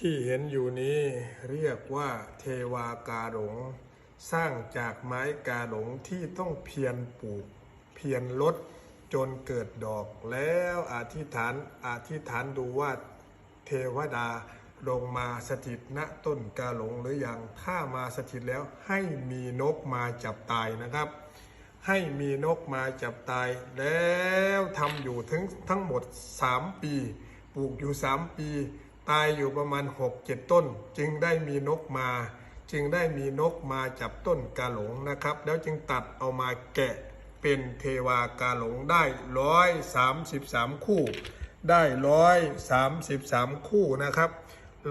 ที่เห็นอยู่นี้เรียกว่าเทวากาหลง สร้างจากไม้กาหลงที่ต้องเพียรปลูก เพียรลดจนเกิดดอกแล้วอธิษฐานอธิษฐานดูว่าเทวดาลงมาสถิตณต้นกาหลงหรือยังถ้ามาสถิตแล้วให้มีนกมาจับตายนะครับ ให้มีนกมาจับตาย แล้วทำอยู่ถึงทั้งหมด 3 ปี ปลูกอยู่ 3 ปี ตายอยู่ประมาณ6-7ต้น จึงได้มีนกมา จึงได้มีนกมาจับต้นกาหลงนะครับ แล้วจึงตัดเอามาแกะเป็นเทวากาหลงได้ร้อยสามสิบสามคู่ ได้ร้อยสามสิบสามคู่นะครับ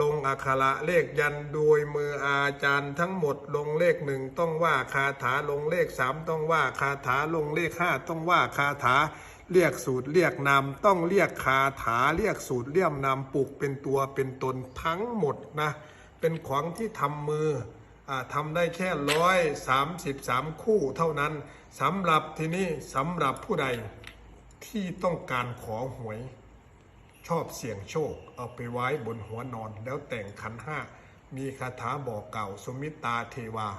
ลงอักขระเลขยันโดยมืออาจารย์ทั้งหมดลงเลขหนึ่งต้องว่าคาถาลงเลขสามต้องว่าคาถาลงเลขห้าต้องว่าคาถา เรียกสูตรเรียกนามต้องเรียกคาถาเรียกสูตรเรียมนามปลูกเป็นตัวเป็นตนทั้งหมดนะเป็นของที่ทำมืออทำได้แค่ร้อยสามสิบสามคู่เท่านั้นสำหรับที่นี่สำหรับผู้ใดที่ต้องการขอหวย ชอบเสี่ยงโชค เอาไปไว้บนหัวนอนแล้วแต่งขันห้ามีคาถาบอกเก่าสมิตาเทวา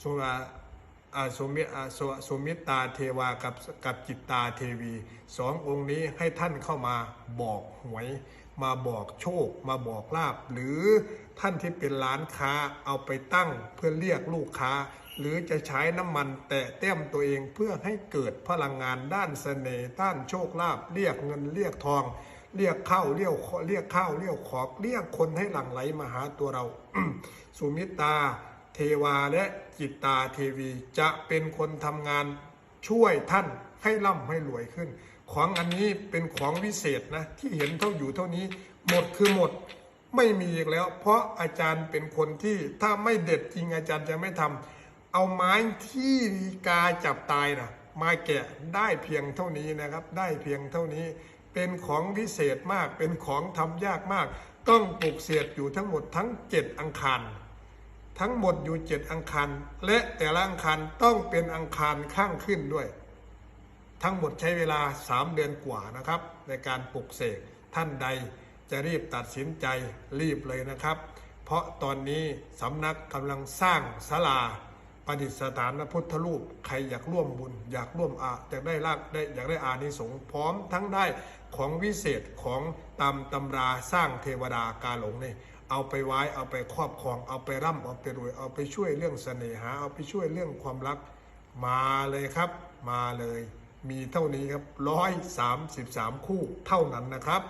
สุอา อาสุมิอาสสุมิตาเทวากับกับจิตตาเทวีสององค์นี้ให้ท่านเข้ามาบอกหวย มาบอกโชค มาบอกลาบ หรือท่านที่เป็นร้านค้าเอาไปตั้งเพื่อเรียกลูกค้า หรือจะใช้น้ำมันแตะแต้มตัวเองเพื่อให้เกิดพลังงานด้านเสน่ห์ด้านโชคลาภเรียกเงินเรียกทอง เรียกเข้าเรียกเรียกเข้าเรียกขอบเรียกคนให้หลั่งไหลมาหาตัวเรา สุมิตา เทวาและจิตตาเทวีจะเป็นคนทำงานช่วยท่านให้ร่ำให้รวยขึ้น ของอันนี้เป็นของวิเศษนะที่เห็นเท่าอยู่เท่านี้ หมดคือหมดไม่มีอีกแล้ว เพราะอาจารย์เป็นคนที่ถ้าไม่เด็ดจริงอาจารย์จะไม่ทำเอาไม้ที่กาจับตายนะมาแกะได้เพียงเท่านี้นะครับ ได้เพียงเท่านี้ เป็นของวิเศษมากเป็นของทำยากมาก ต้องปลูกเสียดอยู่ทั้งหมดทั้งเจ็ดอังคาร ทั้งหมดอยู่เจ็ดอังคาร และแต่ละอังคารต้องเป็นอังคารข้างขึ้นด้วย ทั้งหมดใช้เวลา 3 เดือนกว่านะครับ ในการปลุกเสกท่านใดจะรีบตัดสินใจรีบเลยนะครับ เพราะตอนนี้สำนักกำลังสร้างศาลาประดิษฐานพระพุทธรูปใครอยากร่วมบุญ อยากร่วมอาอยากได้ลากได้อยากได้อานิสงส์พร้อมทั้งได้ของวิเศษของตามตำราสร้างเทวดากาหลงนี่ เอาไปไว้เอาไปครอบครอง เอาไปร่ำเอาไปรวย เอาไปช่วยเรื่องเสน่หา เอาไปช่วยเรื่องความรัก มาเลยครับ มาเลย มีเท่านี้ครับร้อยสามสิบสามคู่เท่านั้นนะครับ